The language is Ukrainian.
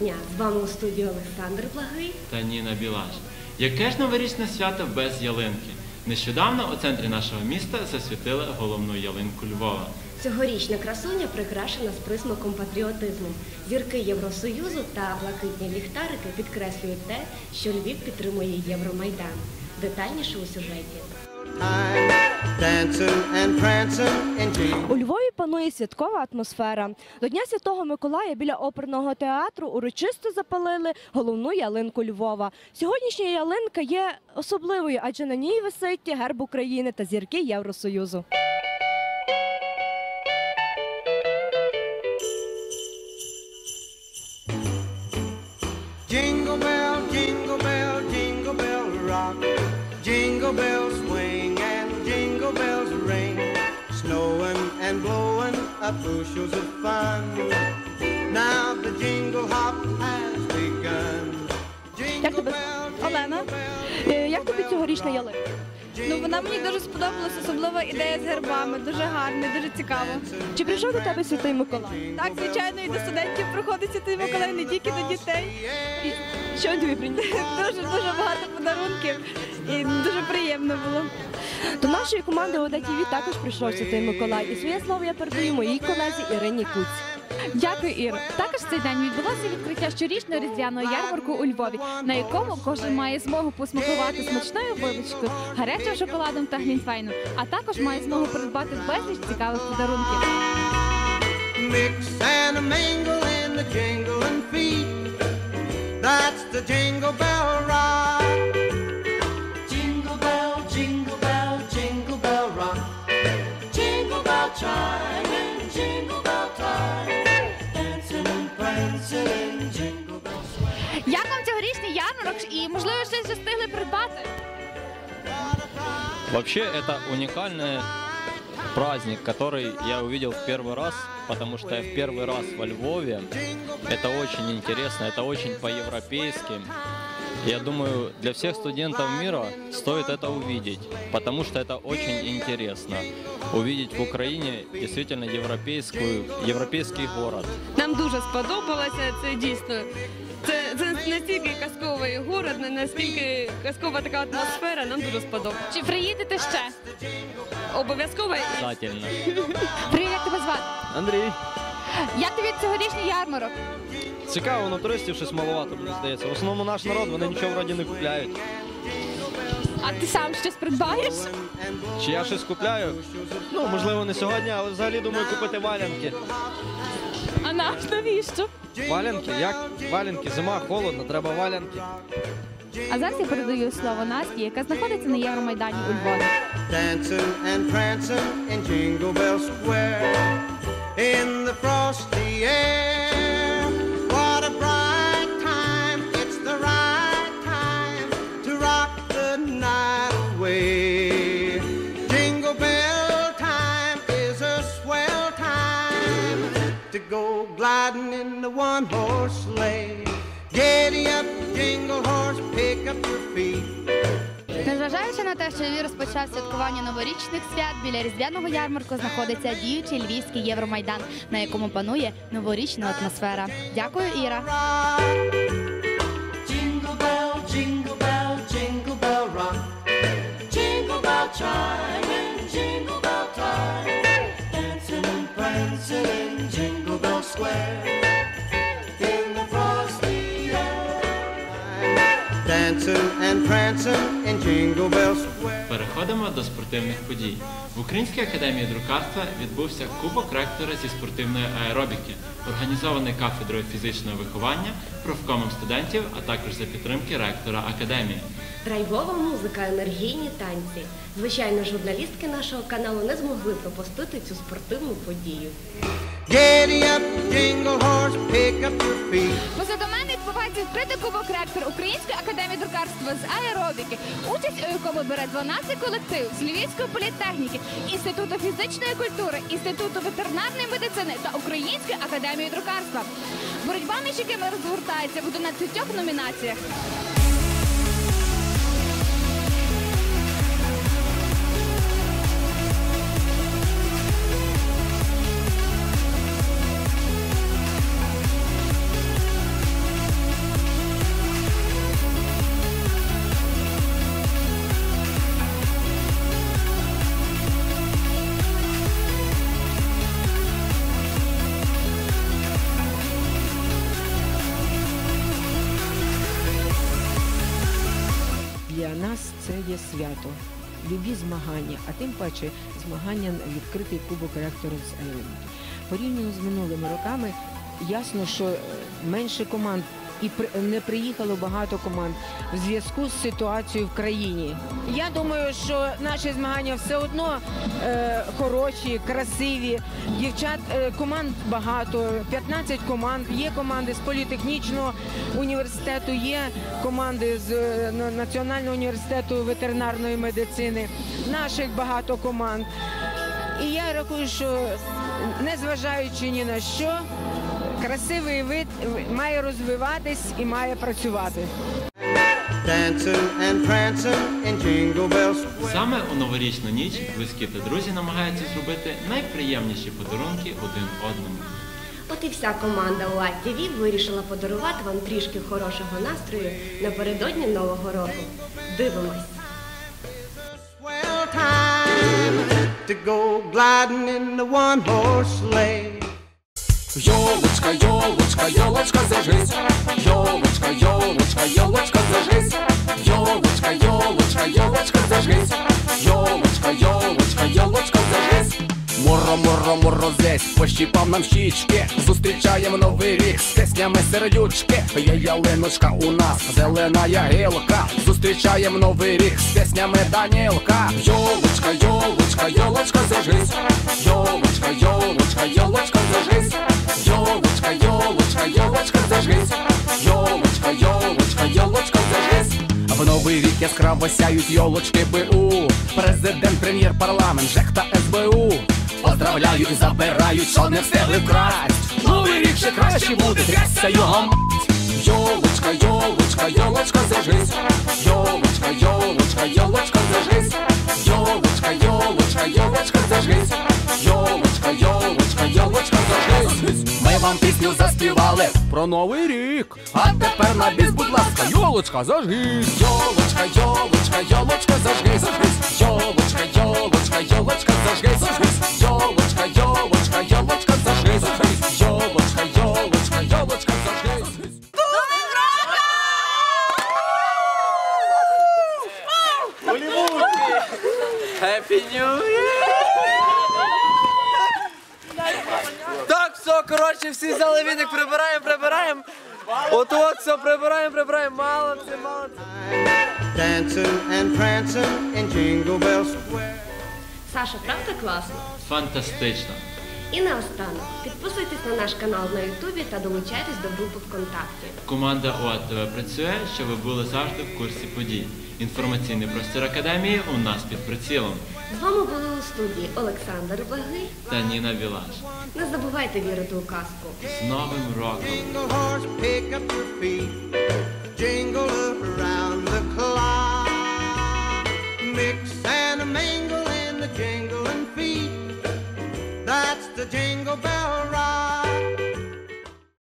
дня! З вами у студії Олександр Благий. та Ніна Білаш. Яке ж новорічне свято без ялинки? Нещодавно у центрі нашого міста засвітили головну ялинку Львова. Цьогорічна красуня прикрашена з присмаком патріотизму. Зірки Євросоюзу та блакитні ліхтарики підкреслюють те, що Львів підтримує Євромайдан. Детальніше у сюжеті. У Львові панує святкова атмосфера. До Дня Святого Миколая біля оперного театру урочисто запалили головну ялинку Львова. Сьогоднішня ялинка є особливою, адже на ній висить герб України та зірки Євросоюзу. Bushels of fun. Now the jingle hop has begun. Jingle bell, jingle bell, Е, Як тобі цьогорічна ялинка? Ну вона мені дуже сподобалась, особлива ідея з гербами. Дуже гарно, дуже цікаво. Чи прийшов до тебе святий Миколай? Так, звичайно, і до студентів приходить Святий Миколай, не тільки до дітей. Що він тобі приніс? Дуже дуже багато подарунків і дуже приємно було. До нашої команди ОДА ТВ також прийшов святий Миколай. І своє слово я передаю моїй колезі Ірині Куць. Дякую, Іро. Також цей день відбулося відкриття щорічної різдвяної ярмарку у Львові, на якому кожен має змогу посмакувати смачною випічкою, гарячим шоколадом та глінтвейном, а також має змогу придбати безліч цікавих подарунків. That's the jingle bell і можливо щось вже встигли придбати? Вообще это уникальный праздник, который я увидел в первый раз, потому что я в первый раз во Львове. Это очень интересно, это очень по-европейски. Я думаю, для всех студентов мира стоит это увидеть, потому что это очень интересно. Увидеть в Украине действительно европейскую, европейский город. Нам дуже сподобалося це дійсно. Це, настільки казковий город, наскільки казкова така атмосфера, нам дуже сподобалося. Чи приїдете ще? Обов'язково Обязательно. Привіт, як тебе звати? Андрій, Як тобі цьогорічний ярмарок? цікаво, на туристів щось маловато, мені здається. В основному наш народ, вони нічого вроді не купляють. А ти сам щось придбаєш? Чи я щось купляю? Ну, можливо, не сьогодні, але взагалі думаю купити валянки. А наш навіщо? Валянки? Як валянки? Зима, холодно, треба валянки. А зараз я передаю слово Насті, яка знаходиться на Євромайдані у Львові. Dancing and prancing in Jingle Bell Square. To go gliding in the one horse sleigh. Giddy up, jingle horse, pick up your feet. Незважаючи на те, що Львів розпочав святкування новорічних свят, біля різдвяного ярмарку знаходиться діючий львівський Євромайдан, на якому панує новорічна атмосфера. Дякую, Іра. Переходимо до спортивних подій. В Українській академії друкарства відбувся Кубок ректора зі спортивної аеробіки, організований кафедрою фізичного виховання, профкомом студентів, а також за підтримки ректора академії. Драйвова музика, енергійні танці. Звичайно, журналістки нашого каналу не змогли пропустити цю спортивну подію. Позаду мене відбувається відкритий кубок ректор Української академії друкарства з аеробіки, участь у якому бере 12 колективів з Львівської політехніки, Інституту фізичної культури, Інституту ветеринарної медицини та Української академії друкарства. Боротьба між якими розгортається в 11 номінаціях. Свято, любі змагання, а тим паче змагання на відкритий кубок ректорів з. Порівняно з минулими роками, ясно, що е, менше команд і не приїхало багато команд в зв'язку з ситуацією в країні. Я думаю, що наші змагання все одно е, хороші, красиві. Дівчат е, команд багато, 15 команд. Є команди з політехнічного університету, є команди з е, Національного університету ветеринарної медицини. Наших багато команд. І я рахую, що незважаючи ні на що, красивий вид має розвиватись і має працювати. Саме у новорічну ніч близькі та друзі намагаються зробити найприємніші подарунки один одному. От і вся команда УАТ-ТВ вирішила подарувати вам трішки хорошого настрою напередодні Нового року. Дивимось! To go gliding in the one horse sleigh. Елочка, елочка, елочка, зажись. Елочка, елочка, елочка, зажись. Елочка, елочка, елочка, зажись. Елочка, елочка, елочка, зажись. Моро, моро, морозець, пощіпав нам щічки. Зустрічаємо новий рік з піснями сердючки. Є ялиночка у нас, зелена ягилка. Зустрічаємо новий рік з піснями Данілка. Йолочка, йолочка, йолочка, зажись. Йолочка, йолочка, йолочка, зажись. Йолочка, йолочка, йолочка, зажись. Йолочка, йолочка, йолочка, зажись. В новий рік яскраво сяють йолочки БУ. Президент, прем'єр, парламент, ЖЕК та СБУ. Поздравляю і забирають, що не встигли вкрасть. Новий рік ще краще буде, трясся його. Йолочка, йолочка, йолочка, зажись. Йолочка, йолочка, йолочка, пісню заспівали про новий рік. А тепер на біс, будь ласка, йолочка, зажись. Йолочка, йолочка, йолочка, зажги. Йолочка, йолочка, коротше, всі взяли віник, прибираємо, прибираємо. От от все, прибираємо, прибираємо. Молодці, молодці. Саша, правда класно? Фантастично! І наостанок, підписуйтесь на наш канал на Ютубі та долучайтесь до групи ВКонтакті. Команда ОАТВ працює, щоб ви були завжди в курсі подій. Інформаційний простір академії у нас під прицілом. З вами були у студії Олександр Багий. Та Ніна Білаш. Не забувайте вірити у казку. З Новим роком! That's the jingle bell